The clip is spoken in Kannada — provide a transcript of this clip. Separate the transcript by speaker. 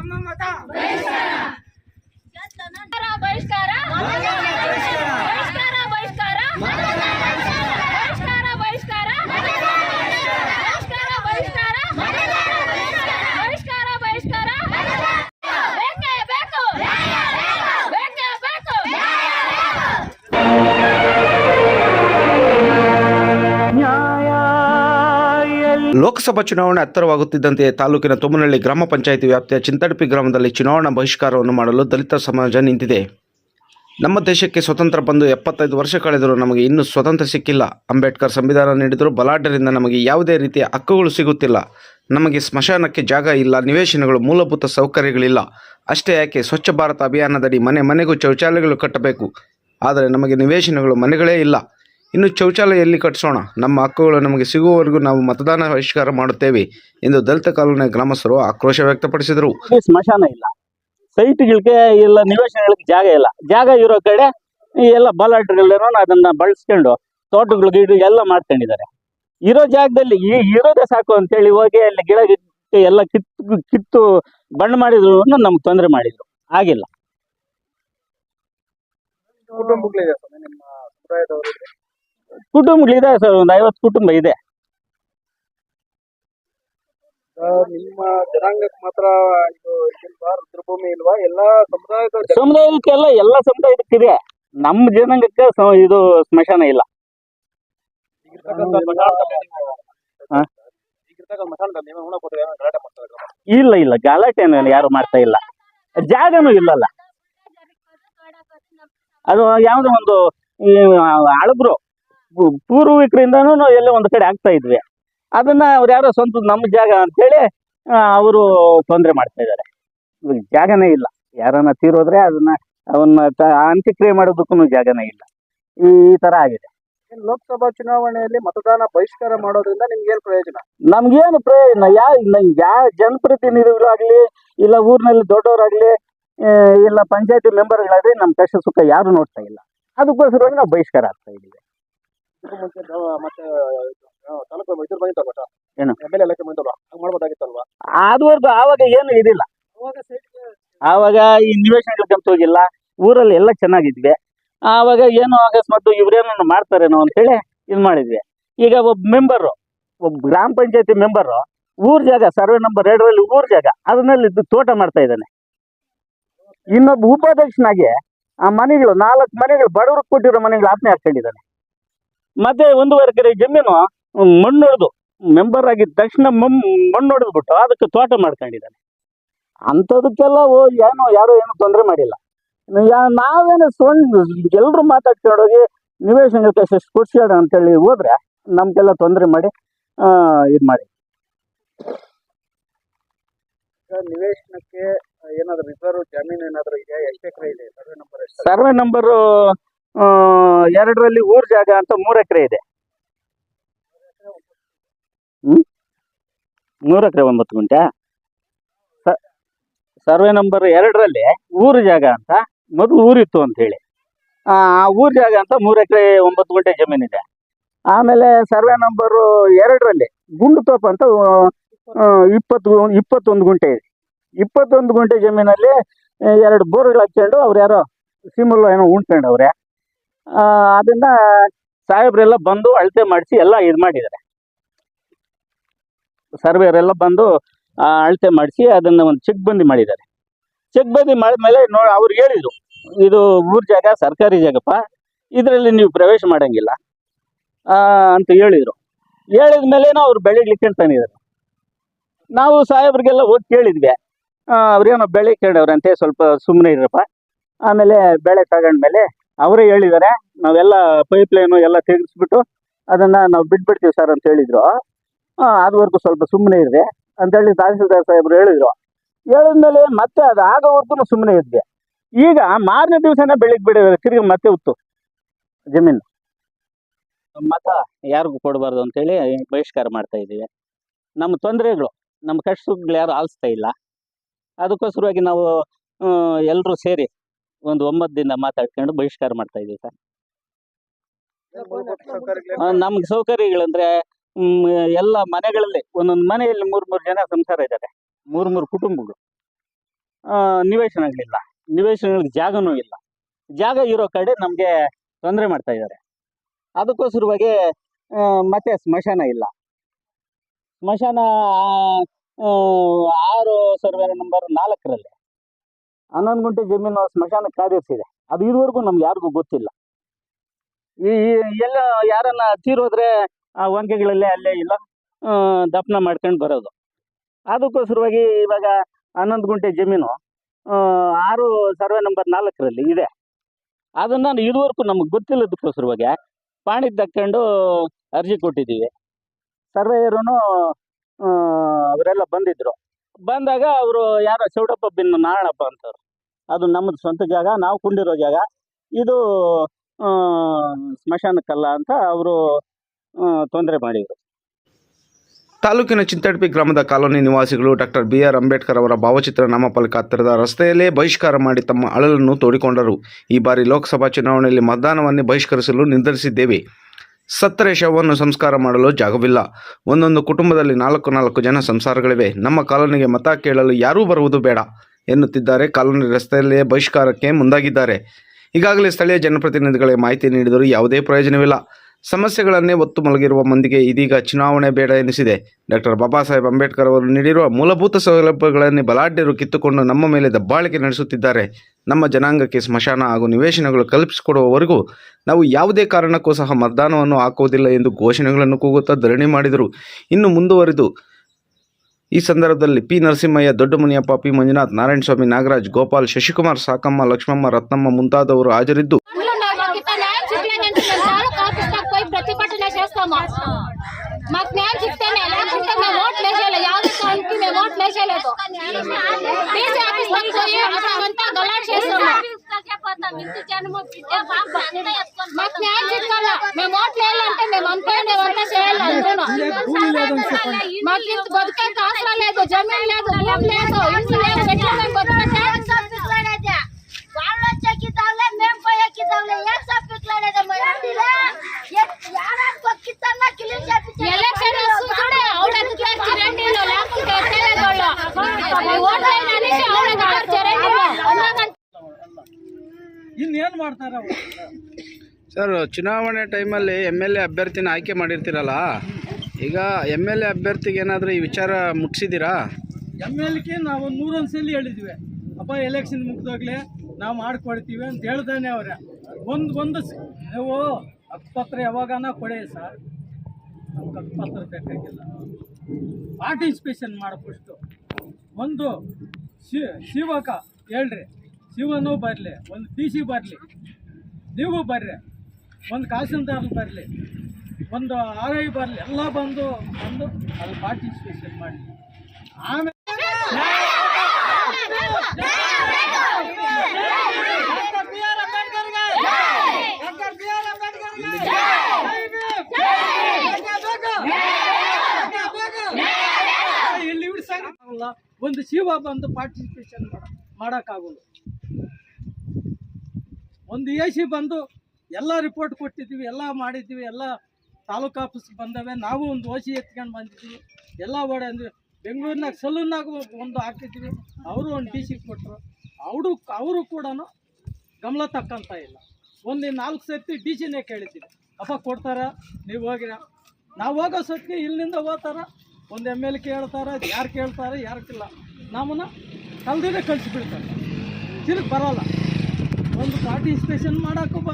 Speaker 1: ನಮ್ಮ ಮತ
Speaker 2: ಬಹಿಷ್ಕಾರ ಬಹಿಷ್ಕಾರ
Speaker 3: ಲೋಕಸಭಾ ಚುನಾವಣೆ ಹತ್ತಿರವಾಗುತ್ತಿದ್ದಂತೆ ತಾಲೂಕಿನ ತುಮನಹಳ್ಳಿ ಗ್ರಾಮ ಪಂಚಾಯಿತಿ ವ್ಯಾಪ್ತಿಯ ಚಿಂತಡಪಿ ಗ್ರಾಮದಲ್ಲಿ ಚುನಾವಣಾ ಬಹಿಷ್ಕಾರವನ್ನು ಮಾಡಲು ದಲಿತ ಸಮಾಜ ನಿಂತಿದೆ. ನಮ್ಮ ದೇಶಕ್ಕೆ ಸ್ವತಂತ್ರ ಬಂದು ಎಪ್ಪತ್ತೈದು ವರ್ಷ ಕಳೆದರೂ ನಮಗೆ ಇನ್ನೂ ಸ್ವತಂತ್ರ ಸಿಕ್ಕಿಲ್ಲ. ಅಂಬೇಡ್ಕರ್ ಸಂವಿಧಾನ ನೀಡಿದರೂ ಬಲಾಢ್ಯರಿಂದ ನಮಗೆ ಯಾವುದೇ ರೀತಿಯ ಹಕ್ಕುಗಳು ಸಿಗುತ್ತಿಲ್ಲ. ನಮಗೆ ಸ್ಮಶಾನಕ್ಕೆ ಜಾಗ ಇಲ್ಲ, ನಿವೇಶನಗಳು ಮೂಲಭೂತ ಸೌಕರ್ಯಗಳಿಲ್ಲ. ಅಷ್ಟೇ ಯಾಕೆ ಸ್ವಚ್ಛ ಭಾರತ ಅಭಿಯಾನದಡಿ ಮನೆ ಮನೆಗೂ ಶೌಚಾಲಯಗಳು ಕಟ್ಟಬೇಕು. ಆದರೆ ನಮಗೆ ನಿವೇಶನಗಳು ಮನೆಗಳೇ ಇಲ್ಲ. ಇನ್ನು ಶೌಚಾಲಯ ಎಲ್ಲಿ ಕಟ್ಟಿಸೋಣ. ನಮ್ಮ ಹಕ್ಕುಗಳು ನಮಗೆ ಸಿಗುವವರೆಗೂ ನಾವು ಮತದಾನ ಬಹಿಷ್ಕಾರ ಮಾಡುತ್ತೇವೆ ಎಂದು ದಲಿತ ಕಾಲೋನಿಯ ಗ್ರಾಮಸ್ಥರು ಆಕ್ರೋಶ ವ್ಯಕ್ತಪಡಿಸಿದರು.
Speaker 4: ಸ್ಮಶಾನ ಇಲ್ಲ. ಸೈಟ್ಗಳಿಗೆ ಇಲ್ಲ ನಿವೇಶನಗಳಿಗೆ ಜಾಗ ಇಲ್ಲ. ಜಾಗ ಇರೋ ಕಡೆ ಈ ಎಲ್ಲ ಬಲಾಢ್ಯಗಳೇನೋ ಅದನ್ನ ಬಳಸ್ಕೊಂಡು ತೋಟಗಳು ಗಿಡ ಎಲ್ಲ ಮಾಡ್ಕೊಂಡಿದ್ದಾರೆ. ಇರೋ ಜಾಗದಲ್ಲಿ ಈ ಇರೋದೇ ಸಾಕು ಅಂತೇಳಿ ಹೋಗಿ ಅಲ್ಲಿ ಗಿಡ ಗಿಡ ಎಲ್ಲ ಕಿತ್ತು ಕಿತ್ತು ಬಣ್ಣ ಮಾಡಿದ್ರು ನಮ್ಗೆ ತೊಂದರೆ ಮಾಡಿದ್ರು. ಆಗಿಲ್ಲ.
Speaker 1: ಕುಟುಂಬಗಳಿದೆ
Speaker 4: ಸರ್ ಒಂದು ಐವತ್ತು ಕುಟುಂಬ ಇದೆ.
Speaker 1: ನಿಮ್ಮ ಜನಾಂಗಕ್ಕೆ ಮಾತ್ರ ಇದು ಇಲ್ವಾ ರುದ್ರಭೂಮಿ ಇಲ್ವಾ? ಎಲ್ಲಾ ಸಮುದಾಯದ
Speaker 4: ಸಮುದಾಯಕ್ಕೆಲ್ಲ ಎಲ್ಲ ಸಮುದಾಯದಕ್ಕಿದೆ. ನಮ್ಮ ಜನಾಂಗಕ್ಕೆ ಸ- ಇದು ಸ್ಮಶಾನ ಇಲ್ಲ.
Speaker 1: ನೀವು-
Speaker 4: ಹಾ?
Speaker 1: ಈಗಿರ್ತಕ್ಕಂಥ ನೀವು
Speaker 4: ಇಲ್ಲ ಇಲ್ಲ. ಗಲಾಟೆ ಯಾರು ಮಾಡ್ತಾ ಇಲ್ಲ. ಜಾಗನೂ ಇಲ್ಲಲ್ಲ. ಅದು ಯಾವುದೋ ಒಂದು ಈ ಅಳಬ್ರು ಪೂರ್ವಿಕರಿಂದನೂ ಎಲ್ಲೋ ಒಂದು ಕಡೆ ಆಗ್ತಾ ಇದ್ವಿ. ಅದನ್ನ ಅವ್ರು ಯಾರೋ ಸ್ವಂತ ನಮ್ಮ ಜಾಗ ಅಂತೇಳಿ ಅವರು ತೊಂದರೆ ಮಾಡ್ತಾ ಇದ್ದಾರೆ. ಜಾಗನೇ ಇಲ್ಲ. ಯಾರನ್ನ ತೀರೋದ್ರೆ ಅದನ್ನ ಅವನ್ನ ಅಂತ್ಯಕ್ರಿಯೆ ಮಾಡೋದಕ್ಕೂ ಜಾಗನೇ ಇಲ್ಲ. ಈ ತರ ಆಗಿದೆ.
Speaker 1: ಲೋಕಸಭಾ ಚುನಾವಣೆಯಲ್ಲಿ ಮತದಾನ ಬಹಿಷ್ಕಾರ ಮಾಡೋದ್ರಿಂದ ನಿಮ್ಗೆ ಏನ್ ಪ್ರಯೋಜನ?
Speaker 4: ನಮ್ಗೇನು ಪ್ರಯೋಜನ? ಯಾ ಯಾವ ಜನಪ್ರತಿನಿಧಿಗಳಾಗ್ಲಿ ಇಲ್ಲ ಊರಿನಲ್ಲಿ ದೊಡ್ಡವರಾಗ್ಲಿ ಇಲ್ಲ ಪಂಚಾಯತಿ ಮೆಂಬರ್ಗಳಾಗ್ಲಿ ನಮ್ಮ ಕಷ್ಟ ಸುಖ ಯಾರು ನೋಡ್ತಾ ಇಲ್ಲ. ಅದಕ್ಕೋಸ್ಕರವಾಗಿ ನಾವು ಬಹಿಷ್ಕಾರ ಆಗ್ತಾ ಇದ್ದೀವಿ.
Speaker 1: ಮುಂಚೆ ಮತ್ತೆ ತಾಲೂಕು ಇದ್ರ
Speaker 4: ಏನು?
Speaker 1: ಎಂ ಎಲ್ ಎಲೆಕ್ಷನ್ ಬಂದಿತ್ತಲ್ವಾ? ಹಂಗ್ ಮಾಡ್ಬೋದಾಗಿತ್ತಲ್ವಾ?
Speaker 4: ಆದವರೆಗೂ ಆವಾಗ ಏನು ಇದಿಲ್ಲ. ಆವಾಗ ಈ ನಿವೇಶನಗಳು ಹೋಗಿಲ್ಲ. ಊರಲ್ಲಿ ಎಲ್ಲ ಚೆನ್ನಾಗಿದ್ವಿ. ಆವಾಗ ಏನೋ ಅಕಸ್ಮಾತ್ ಇವ್ರೇನೋ ಮಾಡ್ತಾರೇನೋ ಅಂತೇಳಿ ಇದು ಮಾಡಿದ್ವಿ. ಈಗ ಒಬ್ಬ ಮೆಂಬರು ಒಬ್ಬ ಗ್ರಾಮ ಪಂಚಾಯತಿ ಮೆಂಬರು ಊರ್ ಜಾಗ ಸರ್ವೆ ನಂಬರ್ ಎರಡರಲ್ಲಿ ಊರ್ ಜಾಗ ಅದನ್ನಲ್ಲಿ ತೋಟ ಮಾಡ್ತಾ ಇದ್ದಾನೆ. ಇನ್ನೊಬ್ಬ ಉಪಾಧ್ಯಕ್ಷನಾಗಿ ಆ ಮನೆಗಳು ನಾಲ್ಕು ಮನೆಗಳು ಬಡವ್ರಿಗೆ ಕೊಟ್ಟಿರೋ ಮನೆಗಳು ಆತ್ಮೆ ಹಾಕೊಂಡಿದ್ದಾನೆ ಮತ್ತೆ ಒಂದೂವರೆ ಎಕರೆ ಜಮೀನು ಮಣ್ಣು ಹೊಡೆದು ಮೆಂಬರ್ ಆಗಿದ ತಕ್ಷಣ ಮಣ್ಣು ಹೊಡೆದ್ಬಿಟ್ಟು ಅದಕ್ಕೆ ತೋಟ ಮಾಡ್ಕೊಂಡಿದ್ದಾನೆ. ಅಂಥದಕ್ಕೆಲ್ಲ ಓ ಏನೋ ಯಾರೋ ಏನು ತೊಂದರೆ ಮಾಡಿಲ್ಲ. ನಾವೇನು ಸೊಂಡ್ ಎಲ್ಲರೂ ಮಾತಾಡ್ಕೊಂಡೋಗಿ ನಿವೇಶನಕ್ಕೆ ಎಷ್ಟು ಅಂತ ಅಂತೇಳಿ ಹೋದ್ರೆ ನಮ್ಗೆಲ್ಲ ತೊಂದರೆ ಮಾಡಿ ಇದು ಮಾಡಿ.
Speaker 1: ನಿವೇಶನಕ್ಕೆ ಏನಾದ್ರು ರಿಸರ್ವ್ ಜಮೀನು ಏನಾದ್ರೂ ಇದೆಯಾ? ಎಷ್ಟು ಎಕರೆ ಇದೆ? ಸರ್ವೆ ನಂಬರ್
Speaker 4: ಸರ್ವೆ ನಂಬರು ಎರಡರಲ್ಲಿ ಊರ್ ಜಾಗ ಅಂತ ಮೂರು ಎಕರೆ ಇದೆ. ಹ್ಮ್? ಮೂರು ಎಕರೆ ಒಂಬತ್ತು ಗುಂಟೆ. ಸರ್ವೆ ನಂಬರ್ ಎರಡರಲ್ಲಿ ಊರು ಜಾಗ ಅಂತ, ಮೊದಲು ಊರಿತ್ತು ಅಂತ ಹೇಳಿ. ಆ ಊರ್ ಜಾಗ ಅಂತ ಮೂರು ಎಕರೆ ಒಂಬತ್ತು ಗುಂಟೆ ಜಮೀನಿದೆ ಆಮೇಲೆ ಸರ್ವೆ ನಂಬರು ಎರಡರಲ್ಲಿ ಗುಂಡು ತೋಪ ಅಂತ ಇಪ್ಪತ್ತು, ಇಪ್ಪತ್ತೊಂದು ಗುಂಟೆ ಇದೆ. ಇಪ್ಪತ್ತೊಂದು ಗುಂಟೆ ಜಮೀನಲ್ಲಿ ಎರಡು ಬೋರ್ಗಳು ಹಾಕ್ಕೊಂಡು ಅವ್ರು ಯಾರೋ ಸಿಮಲ್ ಏನೋ ಉಣ್ಕೊಂಡವ್ರೆ. ಅದನ್ನ ಸಾಹೇಬ್ರೆಲ್ಲ ಬಂದು ಅಳತೆ ಮಾಡಿಸಿ ಎಲ್ಲ ಇದು ಮಾಡಿದ್ದಾರೆ. ಸರ್ವೇರೆಲ್ಲ ಬಂದು ಅಳತೆ ಮಾಡಿಸಿ ಅದನ್ನ ಒಂದು ಚೆಕ್ ಬಂದಿ ಮಾಡಿದ್ದಾರೆ. ಚೆಕ್ ಬಂದಿ ಮಾಡಿದ್ಮೇಲೆ ನೋ, ಅವ್ರು ಹೇಳಿದ್ರು, ಇದು ಊರ್ ಜಾಗ ಸರ್ಕಾರಿ ಜಾಗಪ್ಪ, ಇದರಲ್ಲಿ ನೀವು ಪ್ರವೇಶ ಮಾಡಂಗಿಲ್ಲ ಅಂತ ಹೇಳಿದ್ರು. ಹೇಳಿದ ಮೇಲೇನೋ ಅವ್ರು ಬೆಳಿಗ್ಲಿಕ್ಕೆ ತಂದಿದ್ದಾರೆ ನಾವು ಸಾಹೇಬ್ರಿಗೆಲ್ಲ ಹೋಗಿ ಕೇಳಿದ್ವಿ ಅವ್ರೇನೋ ಬೆಳೆ ಕೇಳವ್ರಂತೆ ಸ್ವಲ್ಪ ಸುಮ್ಮನೆ ಇರಪ್ಪ ಆಮೇಲೆ ಬೆಳೆ ತಗೊಂಡ್ಮೇಲೆ ಅವರೇ ಹೇಳಿದ್ದಾರೆ. ನಾವೆಲ್ಲ ಪೈಪ್ ಲೈನು ಎಲ್ಲ ತೆಗೆಸ್ಬಿಟ್ಟು ಅದನ್ನ ನಾವು ಬಿಟ್ಬಿಡ್ತೀವಿ ಸರ್ ಅಂತ ಹೇಳಿದ್ರು. ಅದುವರೆಗೂ ಸ್ವಲ್ಪ ಸುಮ್ಮನೆ ಇರಿದೆ ಅಂತೇಳಿ ತಹಸೀಲ್ದಾರ್ ಸಾಹೇಬ್ರು ಹೇಳಿದ್ರು. ಹೇಳಿದ್ಮೇಲೆ ಮತ್ತೆ ಅದು ಆಗೋವರೆಗೂ ಸುಮ್ಮನೆ ಇದ್ದೆ. ಈಗ ಮಾರನೇ ದಿವಸನೇ ಬೆಳಿಗ್ಗೆ ಬಿಡಿದ್ರೆ ತಿರ್ಗಿ ಮತ್ತೆ ಉತ್ತು ಜಮೀನು. ಮತ ಯಾರಿಗೂ ಕೊಡಬಾರ್ದು ಅಂತೇಳಿ ಬಹಿಷ್ಕಾರ ಮಾಡ್ತಾ ಇದ್ದೀವಿ. ನಮ್ಮ ತೊಂದರೆಗಳು, ನಮ್ಮ ಕಷ್ಟಗಳು ಯಾರು ಆಲಿಸ್ತಾ ಇಲ್ಲ. ಅದಕ್ಕೋಸ್ಕರವಾಗಿ ನಾವು ಎಲ್ಲರೂ ಸೇರಿ ಒಂದು ಒಂಬತ್ತು ದಿನ ಮಾತಾಡ್ಕೊಂಡು ಬಹಿಷ್ಕಾರ ಮಾಡ್ತಾ ಇದೀವಿ ಸರ್. ನಮ್ಗೆ ಸೌಕರ್ಯಗಳಂದ್ರೆ ಎಲ್ಲ ಮನೆಗಳಲ್ಲಿ ಒಂದೊಂದು ಮನೆಯಲ್ಲಿ ಮೂರ್ ಮೂರು ಜನ ಸಂಸಾರ ಇದ್ದಾರೆ. ಮೂರ್ ಮೂರು ಕುಟುಂಬಗಳು. ಆ, ನಿವೇಶನಗಳಿಲ್ಲ. ನಿವೇಶನಗಳಿಗೆ ಜಾಗನೂ ಇಲ್ಲ. ಜಾಗ ಇರೋ ಕಡೆ ನಮಗೆ ತೊಂದರೆ ಮಾಡ್ತಾ ಇದ್ದಾರೆ. ಅದಕ್ಕೋಸ್ಕರವಾಗಿ ಆ, ಮತ್ತೆ ಸ್ಮಶಾನ ಇಲ್ಲ. ಸ್ಮಶಾನ ಆ, ಆರು ಸರ್ವೆ ನಂಬರ್ ನಾಲ್ಕರಲ್ಲಿ. ಹನ್ನೊಂದು ಗುಂಟೆ ಜಮೀನು ಸ್ಮಶಾನ ಕಾದಿರಿಸಿದೆ. ಅದು ಇದುವರೆಗೂ ನಮ್ಗೆ ಯಾರಿಗೂ ಗೊತ್ತಿಲ್ಲ. ಈ ಎಲ್ಲ ಯಾರನ್ನ ತೀರೋದ್ರೆ ಆ ವಂಕೆಗಳಲ್ಲೇ ಅಲ್ಲೇ ಇಲ್ಲ. ದಪ್ನ ಮಾಡ್ಕೊಂಡು ಬರೋದು. ಅದಕ್ಕೋಸ್ಕರವಾಗಿ ಇವಾಗ ಹನ್ನೊಂದು ಗುಂಟೆ ಜಮೀನು ಆರು ಸರ್ವೆ ನಂಬರ್ ನಾಲ್ಕರಲ್ಲಿ ಇದೆ. ಅದನ್ನ ಇದುವರೆಗೂ ನಮಗೆ ಗೊತ್ತಿಲ್ಲದಕ್ಕೋಸ್ಕರವಾಗಿ ಪಾಣಿ ತಕ್ಕೊಂಡು ಅರ್ಜಿ ಕೊಟ್ಟಿದ್ದೀವಿ. ಸರ್ವೇಯರೂ ಅವರೆಲ್ಲ ಬಂದಿದ್ರು. ಬಂದಾಗ ಅವರು ಯಾರೋ ಚೌಡಪ್ಪ ಬಿನ್ ನಾರಾಯಣಪ್ಪ ಅಂತವ್ರು ಅದು ನಮ್ಮದು ಸ್ವಂತ ಜಾಗ, ನಾವು ಕುಂಡಿರೋ ಜಾಗ. ಇದು ಸ್ಮಶಾನಕ್ಕಲ್ಲ ಅಂತ ಅವರು ತೊಂದರೆ ಮಾಡಿದರು.
Speaker 3: ತಾಲೂಕಿನ ಚಿಂತಡ್ಪಿ ಗ್ರಾಮದ ಕಾಲೋನಿ ನಿವಾಸಿಗಳು ಡಾಕ್ಟರ್ ಬಿ ಆರ್ ಅಂಬೇಡ್ಕರ್ ಅವರ ಭಾವಚಿತ್ರ ನಾಮಫಲಕ ಹತ್ತಿರದ ರಸ್ತೆಯಲ್ಲೇ ಬಹಿಷ್ಕಾರ ಮಾಡಿ ತಮ್ಮ ಅಳಲನ್ನು ತೋಡಿಕೊಂಡರು. ಈ ಬಾರಿ ಲೋಕಸಭಾ ಚುನಾವಣೆಯಲ್ಲಿ ಮತದಾನವನ್ನೇ ಬಹಿಷ್ಕರಿಸಲು ನಿರ್ಧರಿಸಿದ್ದೇವೆ. ಸತ್ತರೆ ಶವವನ್ನು ಸಂಸ್ಕಾರ ಮಾಡಲು ಜಾಗವಿಲ್ಲ. ಒಂದೊಂದು ಕುಟುಂಬದಲ್ಲಿ ನಾಲ್ಕು ನಾಲ್ಕು ಜನ ಸಂಸಾರಗಳಿವೆ. ನಮ್ಮ ಕಾಲೋನಿಗೆ ಮತ ಕೇಳಲು ಯಾರೂ ಬರುವುದು ಬೇಡ ಎನ್ನುತ್ತಿದ್ದಾರೆ. ಕಾಲೋನಿ ರಸ್ತೆಯಲ್ಲೇ ಬಹಿಷ್ಕಾರಕ್ಕೆ ಮುಂದಾಗಿದ್ದಾರೆ. ಈಗಾಗಲೇ ಸ್ಥಳೀಯ ಜನಪ್ರತಿನಿಧಿಗಳಿಗೆ ಮಾಹಿತಿ ನೀಡಿದರೂ ಯಾವುದೇ ಪ್ರಯೋಜನವಿಲ್ಲ. ಸಮಸ್ಯೆಗಳನ್ನೇ ಒತ್ತು ಮಲಗಿರುವ ಮಂದಿಗೆ ಇದೀಗ ಚುನಾವಣೆ ಬೇಡ ಎನಿಸಿದೆ. ಡಾಕ್ಟರ್ ಬಾಬಾ ಸಾಹೇಬ್ ಅಂಬೇಡ್ಕರ್ ಅವರು ನೀಡಿರುವ ಮೂಲಭೂತ ಸೌಲಭ್ಯಗಳನ್ನು ಬಲಾಢ್ಯರು ಕಿತ್ತುಕೊಂಡು ನಮ್ಮ ಮೇಲೆ ದಬ್ಬಾಳಿಕೆ ನಡೆಸುತ್ತಿದ್ದಾರೆ. ನಮ್ಮ ಜನಾಂಗಕ್ಕೆ ಸ್ಮಶಾನ ಹಾಗೂ ನಿವೇಶನಗಳು ಕಲ್ಪಿಸಿಕೊಡುವವರೆಗೂ ನಾವು ಯಾವುದೇ ಕಾರಣಕ್ಕೂ ಸಹ ಮತದಾನವನ್ನು ಹಾಕುವುದಿಲ್ಲ ಎಂದು ಘೋಷಣೆಗಳನ್ನು ಕೂಗುತ್ತಾ ಧರಣಿ ಮಾಡಿದರು. ಇನ್ನು ಮುಂದುವರೆದು. ಈ ಸಂದರ್ಭದಲ್ಲಿ ಪಿ. ನರಸಿಂಹಯ್ಯ, ದೊಡ್ಡಮುನಿಯಪ್ಪ, ಪಿ. ಮಂಜುನಾಥ್ ನಾರಾಯಣಸ್ವಾಮಿ ನಾಗರಾಜ್, ಗೋಪಾಲ್, ಶಶಿಕುಮಾರ್, ಸಾಕಮ್ಮ, ಲಕ್ಷ್ಮಮ್ಮ, ರತ್ನಮ್ಮ ಮುಂತಾದವರು
Speaker 2: ಹಾಜರಿದ್ದು. మాకు ఇట్లా న్యాయం చెప్పలేదంటే మేము తాలూకా ఆఫీస్ దాకా పోయి ప్రతిభటన చేస్తాము మాకు న్యాయం చెప్తేనే లేకుంటే మేము ఓట్లు వేసేయాలి యాభై కాలకి మేము ఓట్లు వేసేయలేదు డీసీ ఆఫీస్ దాకా పోయి అసలంతా గలాట్ చేస్తాము మాకు న్యాయం చెప్పాలా మేము ఓట్లు వేయాలంటే మేము అంతే మేమంతా చేయాలి అంటున్నాం మాకు ఇంత బతికే ఆసరా లేదు జమీన్ లేదు భూమి లేదు ఇంటి
Speaker 3: ಸರ್, ಚುನಾವಣೆ ಟೈಮಲ್ಲಿ ಎಂ ಎಲ್ ಎ ಅಭ್ಯರ್ಥಿನ ಆಯ್ಕೆ ಮಾಡಿರ್ತೀರಲ್ಲ? ಈಗ ಎಂ ಎಲ್ ಎ ಅಭ್ಯರ್ಥಿಗೆ ಏನಾದರೂ ಈ ವಿಚಾರ ಮುಟ್ಸಿದ್ದೀರಾ?
Speaker 1: ಎಂ ಎಲ್ ಕೆ ನಾವು ನೂರೊಂದು ಸಲ ಹೇಳಿದ್ವಿ. ಅಪ್ಪ ಎಲೆಕ್ಷನ್ ಮುಗ್ದೋಗ್ಲೆ ನಾವು ಮಾಡಿಕೊಡ್ತೀವಿ ಅಂತ ಹೇಳ್ದಾನೆ ಅವ್ರೆ. ಒಂದು ಒಂದು ನೀವು ಹಕ್ಕುಪತ್ರ ಯಾವಾಗನ ಕೊಡಿ ಸರ್. ನಮ್ಗೆ ಹಕ್ಕುಪತ್ರ ಬೇಕಾಗಿಲ್ಲ. ಪಾರ್ಟಿಸಿಪೇಷನ್ ಮಾಡಿಕೊಷ್ಟು ಒಂದು ಶಿವಕ ಹೇಳ್ರಿ. ಶಿವನೂ ಬರಲಿ, ಒಂದು ಡಿ ಸಿ ಬರಲಿ. ನೀವು ಬರ್ರಿ. ಒಂದು ತಹಸೀಲ್ದಾರ್ ಬರಲಿ. ಒಂದು ಆರ್ ಐ ಬರಲಿ. ಎಲ್ಲ ಬಂದು ಬಂದು ಅಲ್ಲಿ ಪಾರ್ಟಿಸಿಪೇಷನ್ ಮಾಡಿ. ಆಮೇಲೆ ಇಲ್ಲಿ ಒಂದು ಶಿವ ಬಂದು ಪಾರ್ಟಿಸಿಪೇಷನ್ ಮಾಡ ಮಾಡೋಕ್ಕಾಗಲ್ಲ. ಒಂದು ಎ ಸಿ ಬಂದು ಎಲ್ಲ ರಿಪೋರ್ಟ್ ಕೊಟ್ಟಿದ್ದೀವಿ, ಎಲ್ಲ ಮಾಡಿದ್ದೀವಿ, ಎಲ್ಲ ತಾಲೂಕು ಆಫೀಸ್ಗೆ ಬಂದವೆ. ನಾವು ಒಂದು ಓ ಸಿ ಎತ್ಕೊಂಡು ಬಂದಿದ್ದೀವಿ. ಎಲ್ಲ ಓಡೆ ಅಂದ್ವಿ ಬೆಂಗಳೂರಿನಾಗ ಸಲೂನ್ನಾಗ ಒಂದು ಹಾಕಿದ್ವಿ ಅವರು ಒಂದು ಡಿ ಸಿ ಕೊಟ್ಟರು ಅವರು ಅವರು ಕೂಡ ಗಮನ ತಕ್ಕಂತ ಇಲ್ಲ. ಒಂದು ನಾಲ್ಕು ಸರ್ತಿ ಡಿ ಸಿನೇ ಕೇಳಿದ್ದೀವಿ. ಅಪ್ಪ ಕೊಡ್ತಾರ, ನೀವು ಹೋಗಿರ. ನಾವು ಹೋಗೋ ಸತಿ ಇಲ್ಲಿಂದ ಹೋಗ್ತಾರ ಒಂದು ಎಂ ಎಲ್ ಕೇಳ್ತಾರೆ, ಯಾರು ಕೇಳ್ತಾರೆ ಯಾರಕ್ಕಿಲ್ಲ ನಮ್ಮನ್ನು ಕಲ್ದಿನೇ ಕಳಿಸ್ಬಿಡ್ತಾರೆ ತಿರುಗಿ ಬರೋಲ್ಲ. ಒಂದು ಪಾರ್ಟಿಸಿಪೇಷನ್ ಮಾಡೋಕ್ಕೂ ಬರ